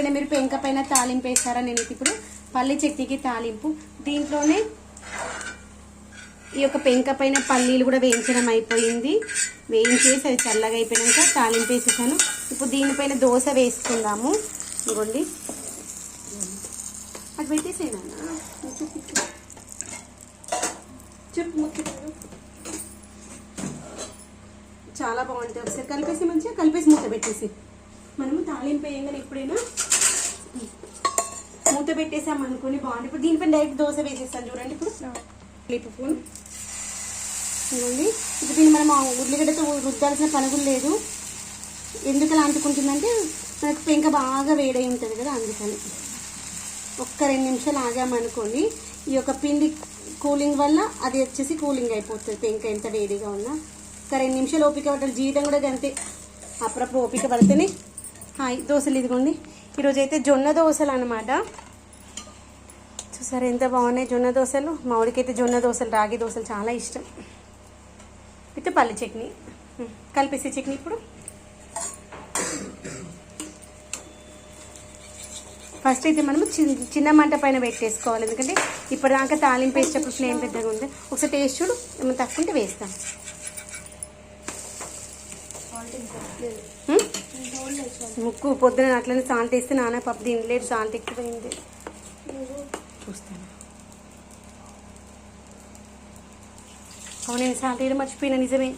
ఎప్పుడైనా మీరు పెంక పైన తాలింపు వేస్తారా నేను ఇప్పుడు పల్లి చట్నీకి తాలింపు. దీంట్లోనే ఈ యొక్క పెంక పైన పల్లీలు కూడా వేయించడం అయిపోయింది. వేయించేసి అది చల్లగా అయిపోయాక తాలింపు వేసేసాను. ఇప్పుడు దీనిపైన దోశ వేసుకుందాము. ఇంకోండి అది పెట్టేసేనా? చెప్పు ముక్కు. చాలా బాగుంటుంది ఒకసారి కలిపేసి మంచిగా కలిపేసి మూత పెట్టేసి. మనము తాలింపు వేయగానే ఎప్పుడైనా మూత పెట్టేసాం అనుకుని బాగుంది. ఇప్పుడు దీనిపైన డైరెక్ట్ దోశ వేసేస్తాను చూడండి ఇప్పుడు. లిపు ఫోన్. ఇదిగోండి. ఇప్పుడు దీన్ని మనం ఆ ఉల్లిగడ్డతో రుద్దాల్సిన పని కూడా లేదు. ఎందుకు అలా అంటుకుంటుందంటే మనకు పెంక బాగా వేడై ఉంటుంది కదా అందుకని. ఒక్క రెండు నిమిషాలు ఆగామనుకోండి ఈ యొక్క పిండి కూలింగ్ వల్ల అది వచ్చేసి కూలింగ్ అయిపోతుంది. పెంక ఎంత వేడిగా ఉన్నా. ఒక రెండు నిమిషాలు ఓపిక పట్టాలి. జీవితం కూడా అంతే అప్పుడప్పుడు ఓపిక పడితేనే. హాయ్ దోశలు ఇదిగోండి. ఈరోజు అయితే జొన్న దోశలు అనమాట చూసారా ఎంత బాగున్నాయి జొన్న దోశలు మా వాడికైతే జొన్న దోశలు రాగి దోశలు చాలా ఇష్టం. విత్ పల్లి చట్నీ. కలిపేసే చట్నీ ఇప్పుడు. ఫస్ట్ అయితే మనము చిన్న చిన్న మంట పైన పెట్టేసుకోవాలి. ఎందుకంటే ఇప్పటిదాకా తాలింపు వేసేటప్పుడు ఫ్లేమ్ పెద్దగా ఉంది. ఒకసారి టేస్ట్ చూడు ఏమైనా తక్కువ ఉంటే వేస్తాం? ముక్కు పొద్దున అట్లనే సాల్ట్ వేస్తే నాన్న పప్పు తినలేదు సాల్ట్ ఎక్కిపోయింది. చూస్తాను అవును నేను సాల్ట్ వేయడం మర్చిపోయినా నిజమే.